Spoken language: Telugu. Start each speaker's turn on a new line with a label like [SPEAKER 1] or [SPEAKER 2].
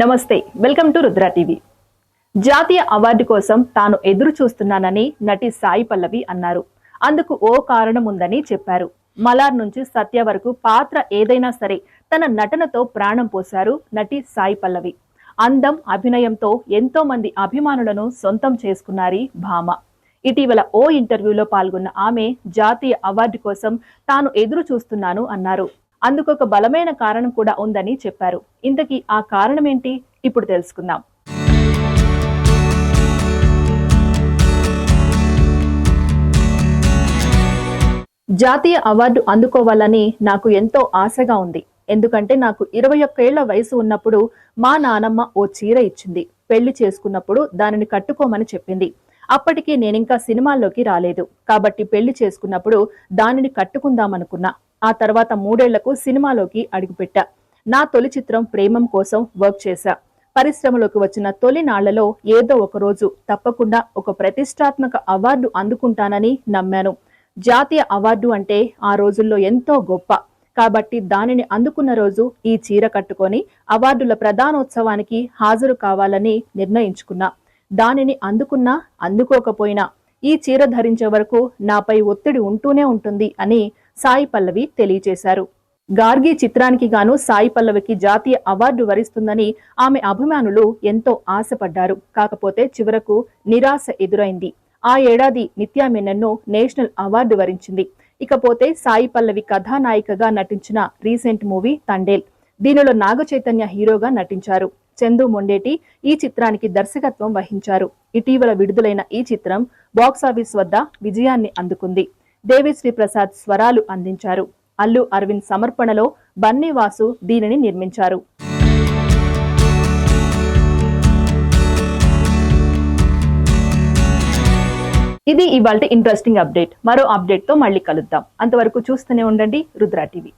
[SPEAKER 1] నమస్తే వెల్కమ్ టు రుద్ర టీవీ. జాతీయ అవార్డు కోసం తాను ఎదురు చూస్తున్నానని నటి సాయి పల్లవి అన్నారు. అందుకు ఓ కారణం ఉందని చెప్పారు. మలార్ నుంచి సత్య వరకు పాత్ర ఏదైనా సరే తన నటనతో ప్రాణం పోశారు నటి సాయి పల్లవి. అందం అభినయంతో ఎంతో మంది అభిమానులను సొంతం చేసుకున్నారి భామ. ఇటీవల ఓ ఇంటర్వ్యూలో పాల్గొన్న ఆమె జాతీయ అవార్డు కోసం తాను ఎదురు చూస్తున్నాను అన్నారు. అందుకు ఒక బలమైన కారణం కూడా ఉందని చెప్పారు. ఇంతకీ ఆ కారణం ఏంటి? ఇప్పుడు తెలుసుకుందాం. జాతీయ అవార్డు అందుకోవాలని నాకు ఎంతో ఆశగా ఉంది. ఎందుకంటే నాకు ఇరవై ఒక్కేళ్ళ వయసు ఉన్నప్పుడు మా నానమ్మ ఓ చీర ఇచ్చింది. పెళ్ళి చేసుకున్నప్పుడు దానిని కట్టుకోమని చెప్పింది. అప్పటికి నేనింకా సినిమాల్లోకి రాలేదు. కాబట్టి పెళ్ళి చేసుకున్నప్పుడు దానిని కట్టుకుందామనుకున్నా. ఆ తర్వాత మూడేళ్ళకు సినిమాలోకి అడుగుపెట్టా. నా తొలి చిత్రం ప్రేమం కోసం వర్క్ చేశా. పరిశ్రమలోకి వచ్చిన తొలి నాళ్ళలో ఏదో ఒక రోజు తప్పకుండా ఒక ప్రతిష్టాత్మక అవార్డు అందుకుంటానని నమ్మాను. జాతీయ అవార్డు అంటే ఆ రోజుల్లో ఎంతో గొప్ప. కాబట్టి దానిని అందుకున్న రోజు ఈ చీర కట్టుకొని అవార్డుల ప్రధానోత్సవానికి హాజరు కావాలని నిర్ణయించుకున్నా. దానిని అందుకున్నా అందుకోకపోయినా ఈ చీర ధరించే వరకు నాపై ఒత్తిడి ఉంటూనే ఉంటుంది అని సాయి పల్లవి తెలియజేశారు. గార్గి చిత్రానికి గాను సాయి పల్లవికి జాతీయ అవార్డు వరిస్తుందని ఆమె అభిమానులు ఎంతో ఆశపడ్డారు. కాకపోతే చివరకు నిరాశ ఎదురైంది. ఆ ఏడాది నిత్యా మెనన్ను నేషనల్ అవార్డు వరించింది. ఇకపోతే సాయి పల్లవి కథానాయికగా నటించిన రీసెంట్ మూవీ తండేల్. దీనిలో నాగ చైతన్య హీరోగా నటించారు. చందు మొండేటి ఈ చిత్రానికి దర్శకత్వం వహించారు. ఇటీవల విడుదలైన ఈ చిత్రం బాక్సాఫీస్ వద్ద విజయాన్ని అందుకుంది. దేవిశ్రీ ప్రసాద్ స్వరాలు అందించారు. అల్లు అరవింద్ సమర్పణలో బన్నీవాసు దీనిని నిర్మించారు. ఇది ఇవాళ ఇంట్రెస్టింగ్ అప్డేట్. మరో అప్డేట్తో మళ్ళీ కలుద్దాం. అంతవరకు చూస్తూనే ఉండండి రుద్రా టీవీ.